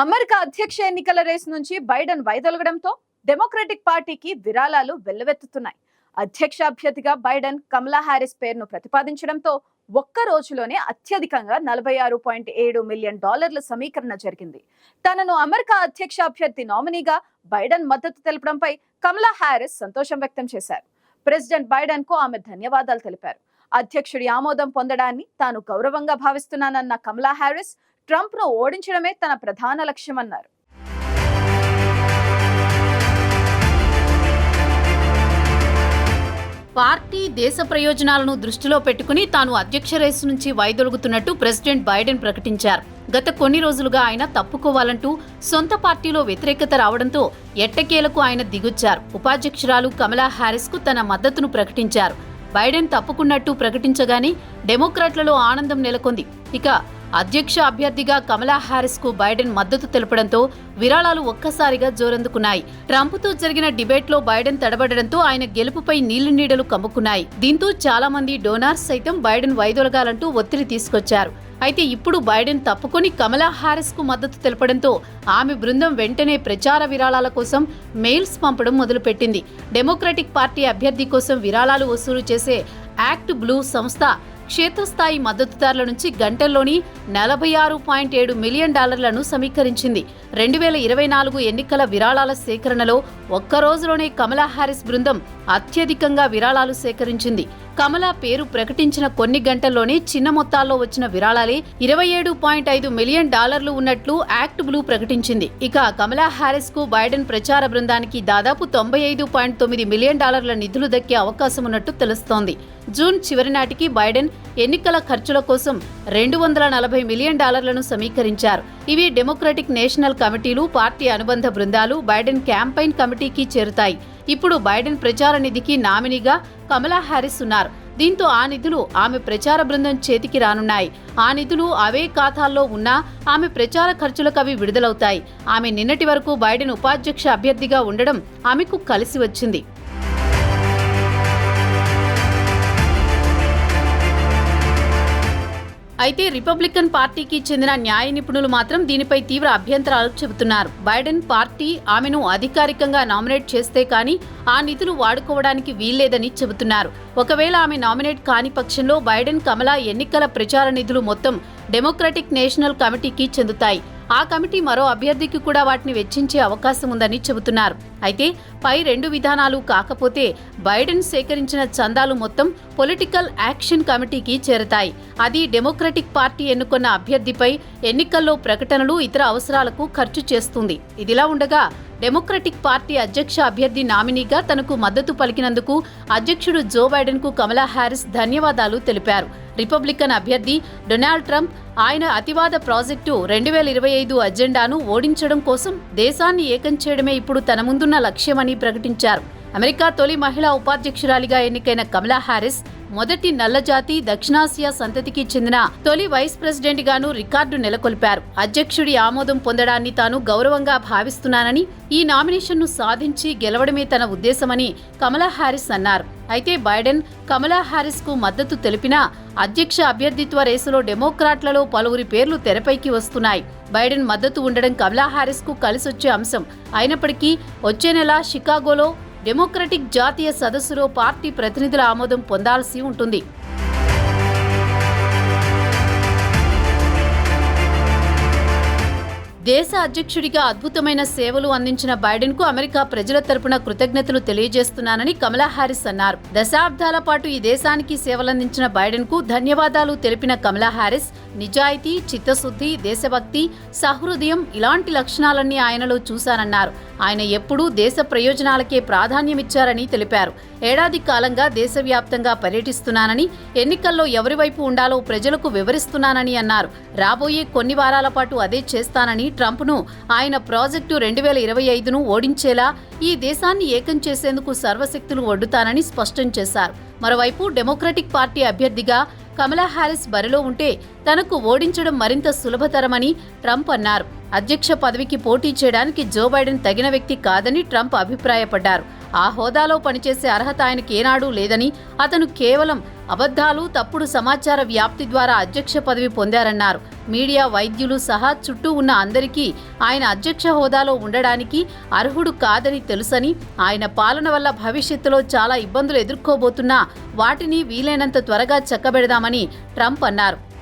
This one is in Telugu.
అమెరికా అధ్యక్ష ఎన్నికల రేసు నుంచి బైడెన్ వైదొలగడంతో డెమోక్రటిక్ పార్టీకి విరాళాలు వెల్లువెత్తుతున్నాయి. అధ్యక్ష అభ్యర్థిగా బైడెన్ కమలా హ్యారిస్ పేరును ప్రతిపాదించడంతో ఒక్క రోజులోనే అత్యధికంగా నలభై ఆరు పాయింట్ ఏడు మిలియన్ డాలర్ల సమీకరణ జరిగింది. తనను అమెరికా అధ్యక్ష అభ్యర్థి నామినీగా బైడెన్ మద్దతు తెలపడంపై కమలా హ్యారిస్ సంతోషం వ్యక్తం చేశారు. ప్రెసిడెంట్ బైడెన్కు ఆమె ధన్యవాదాలు తెలిపారు. అధ్యక్షుడి ఆమోదం పొందడాన్ని తాను గౌరవంగా భావిస్తున్నానన్న కమలా హ్యారిస్ ట్రంప్ను ఓడించడమే తన ప్రధాన లక్ష్యమన్నారు. పార్టీ దేశ ప్రయోజనాలను దృష్టిలో పెట్టుకుని తాను అధ్యక్ష రేసు నుంచి వైదొలుగుతున్నట్టు ప్రెసిడెంట్ బైడెన్ ప్రకటించారు. గత కొన్ని రోజులుగా ఆయన తప్పుకోవాలంటూ సొంత పార్టీలో వ్యతిరేకత రావడంతో ఎట్టకేలకు ఆయన దిగొచ్చారు. ఉపాధ్యక్షురాలు కమలా హ్యారిస్కు తన మద్దతును ప్రకటించారు. బైడెన్ తప్పుకున్నట్టు ప్రకటించగానే డెమోక్రాట్లలో ఆనందం నెలకొంది. ఇక అధ్యక్ష అభ్యర్థిగా కమలా హారిస్కు బైడెన్ మద్దతు తెలపడంతో విరాళాలు ఒక్కసారిగా జోరందుకున్నాయి. ట్రంప్తో జరిగిన డిబేట్లో బైడెన్ తడబడడంతో ఆయన గెలుపుపై నీళ్ళు నీడలు కమ్ముకున్నాయి. దీంతో చాలా మంది డోనార్స్ సైతం బైడెన్ వైదొలగాలంటూ ఒత్తిడి తీసుకొచ్చారు. అయితే ఇప్పుడు బైడెన్ తప్పుకొని కమలా హారిస్కు మద్దతు తెలపడంతో ఆమె బృందం వెంటనే ప్రచార విరాళాల కోసం మెయిల్స్ పంపడం మొదలుపెట్టింది. డెమోక్రటిక్ పార్టీ అభ్యర్థి కోసం విరాళాలు వసూలు చేసే యాక్ట్ బ్లూ సంస్థ క్షేత్రస్థాయి మద్దతుదారుల నుంచి గంటల్లోని నలభై ఆరు పాయింట్ ఏడు మిలియన్ డాలర్లను సమీకరించింది. రెండు వేల ఇరవై నాలుగు ఎన్నికల విరాళాల సేకరణలో ఒక్క రోజులోనే కమలా హారిస్ బృందం అత్యధికంగా విరాళాలు సేకరించింది. కమలా పేరు ప్రకటించిన కొన్ని గంటల్లోనే చిన్న మొత్తాల్లో వచ్చిన విరాళాలే ఇరవై ఏడు పాయింట్ ఐదు మిలియన్ డాలర్లు ఉన్నట్లు యాక్ట్ బ్లూ ప్రకటించింది. ఇక కమలా హారిస్కు బైడెన్ ప్రచార బృందానికి దాదాపు తొంభై ఐదు పాయింట్ తొమ్మిది మిలియన్ డాలర్ల నిధులు దక్కే అవకాశం ఉన్నట్టు తెలుస్తోంది. జూన్ చివరి నాటికి బైడెన్ ఎన్నికల ఖర్చుల కోసం రెండు వందల నలభై మిలియన్ డాలర్లను సమీకరించారు. ఇవి డెమోక్రటిక్ నేషనల్ కమిటీలు పార్టీ అనుబంధ బృందాలు బైడెన్ క్యాంపైన్ కమిటీకి చేరుతాయి. ఇప్పుడు బైడెన్ ప్రచార నిధికి నామినీగా కమలా హ్యారిస్ ఉన్నారు. దీంతో ఆ నిధులు ఆమె ప్రచార బృందం చేతికి రానున్నాయి. ఆ నిధులు అవే ఖాతాల్లో ఉన్నా ఆమె ప్రచార ఖర్చులకు అవి విడుదలవుతాయి. ఆమె నిన్నటి వరకు బైడెన్ ఉపాధ్యక్ష అభ్యర్థిగా ఉండడం ఆమెకు కలిసి వచ్చింది. అయితే రిపబ్లికన్ పార్టీకి చెందిన న్యాయ నిపుణులు మాత్రం దీనిపై తీవ్ర అభ్యంతరాలు చెబుతున్నారు. బైడెన్ పార్టీ ఆమెను అధికారికంగా నామినేట్ చేస్తే కానీ ఆ నిధులు వాడుకోవడానికి వీల్లేదని చెబుతున్నారు. ఒకవేళ ఆమె నామినేట్ కాని పక్షంలో బైడెన్ కమలా ఎన్నికల ప్రచార నిధులు మొత్తం డెమోక్రటిక్ నేషనల్ కమిటీకి చెందుతాయి. ఆ కమిటీ మరో అభ్యర్థికి కూడా వాటిని వెచ్చించే అవకాశం ఉందని చెబుతున్నారు. అయితే పై రెండు విధానాలు కాకపోతే బైడెన్ సేకరించిన చందాలు మొత్తం పొలిటికల్ యాక్షన్ కమిటీకి చేరతాయి. అది డెమోక్రటిక్ పార్టీ ఎన్నుకున్న అభ్యర్థిపై ఎన్నికల్లో ప్రకటనలు ఇతర అవసరాలకు ఖర్చు చేస్తుంది. ఇదిలా ఉండగా డెమోక్రటిక్ పార్టీ అధ్యక్ష అభ్యర్థి నామినీగా తనకు మద్దతు పలికినందుకు అధ్యక్షుడు జో బైడెన్కు కమలా హ్యారిస్ ధన్యవాదాలు తెలిపారు. రిపబ్లికన్ అభ్యర్థి డొనాల్డ్ ట్రంప్ ఆయన అతివాద ప్రాజెక్టు రెండు వేల ఇరవై ఐదు అజెండాను ఓడించడం కోసం దేశాన్ని ఏకం చేయడమే ఇప్పుడు తన ముందున్న లక్ష్యమని ప్రకటించారు. అమెరికా తొలి మహిళా ఉపాధ్యక్షురాలిగా ఎన్నికైన కమలా హారిస్ మొదటి నల్లజాతి దక్షిణాసియా సంతతికి చెందిన తొలి వైస్ ప్రెసిడెంట్ గాను రికార్డు నెలకొల్పారు. అధ్యక్షుడి ఆమోదం పొందడాన్ని తాను గౌరవంగా భావిస్తున్నానని ఈ నామినేషన్ను సాధించి గెలవడమే తన ఉద్దేశమని కమలా హారిస్ అన్నారు. అయితే బైడెన్ కమలా హారిస్కు మద్దతు తెలిపినా అధ్యక్ష అభ్యర్థిత్వ రేసులో డెమోక్రాట్లలో పలువురి పేర్లు తెరపైకి వస్తున్నాయి. బైడెన్ మద్దతు ఉండడం కమలా హారిస్కు కలిసొచ్చే అంశం. అయినప్పటికీ వచ్చే నెల షికాగోలో డెమోక్రటిక్ జాతీయ సదస్సులో పార్టీ ప్రతినిధుల ఆమోదం పొందాల్సి ఉంటుంది. దేశ అధ్యక్షుడిగా అద్భుతమైన సేవలు అందించిన బైడెన్కు అమెరికా ప్రజల తరపున కృతజ్ఞతలు తెలియజేస్తున్నానని కమలా హారిస్ అన్నారు. దశాబ్దాల పాటు ఈ దేశానికి సేవలందించిన బైడెన్కు ధన్యవాదాలు తెలిపిన కమలా హారిస్ నిజాయితీ చిత్తశుద్ధి దేశభక్తి సహృదయం ఇలాంటి లక్షణాలన్నీ ఆయనలో చూశానన్నారు. ఆయన ఎప్పుడూ దేశ ప్రయోజనాలకే ప్రాధాన్యమిచ్చారని తెలిపారు. ఏడాది కాలంగా దేశవ్యాప్తంగా పర్యటిస్తున్నానని ఎన్నికల్లో ఎవరి వైపు ఉండాలో ప్రజలకు వివరిస్తున్నానని అన్నారు. రాబోయే కొన్ని వారాల పాటు అదే చేస్తానని ట్రంప్ను ఆయన ప్రాజెక్టు రెండు వేల ఇరవై ఐదును ఓడించేలా ఈ దేశాన్ని ఏకం చేసేందుకు సర్వశక్తులు ఒడ్డుతానని స్పష్టం చేశారు. మరోవైపు డెమోక్రటిక్ పార్టీ అభ్యర్థిగా కమలా హారిస్ బరిలో ఉంటే తనకు ఓడించడం మరింత సులభతరమని ట్రంప్ అన్నారు. అధ్యక్ష పదవికి పోటీ చేయడానికి జో బైడెన్ తగిన వ్యక్తి కాదని ట్రంప్ అభిప్రాయపడ్డారు. ఆ హోదాలో పనిచేసే అర్హత ఆయనకి ఏనాడూ లేదని అతను కేవలం అబద్ధాలు తప్పుడు సమాచార వ్యాప్తి ద్వారా అధ్యక్ష పదవి పొందారన్నారు. మీడియా వైద్యులు సహా చుట్టూ ఉన్న అందరికీ ఆయన అధ్యక్ష హోదాలో ఉండడానికి అర్హుడు కాదని తెలుసని ఆయన పాలన వల్ల భవిష్యత్తులో చాలా ఇబ్బందులు ఎదుర్కోబోతున్నా వాటిని వీలైనంత త్వరగా చక్కబెడదామని ట్రంప్ అన్నారు.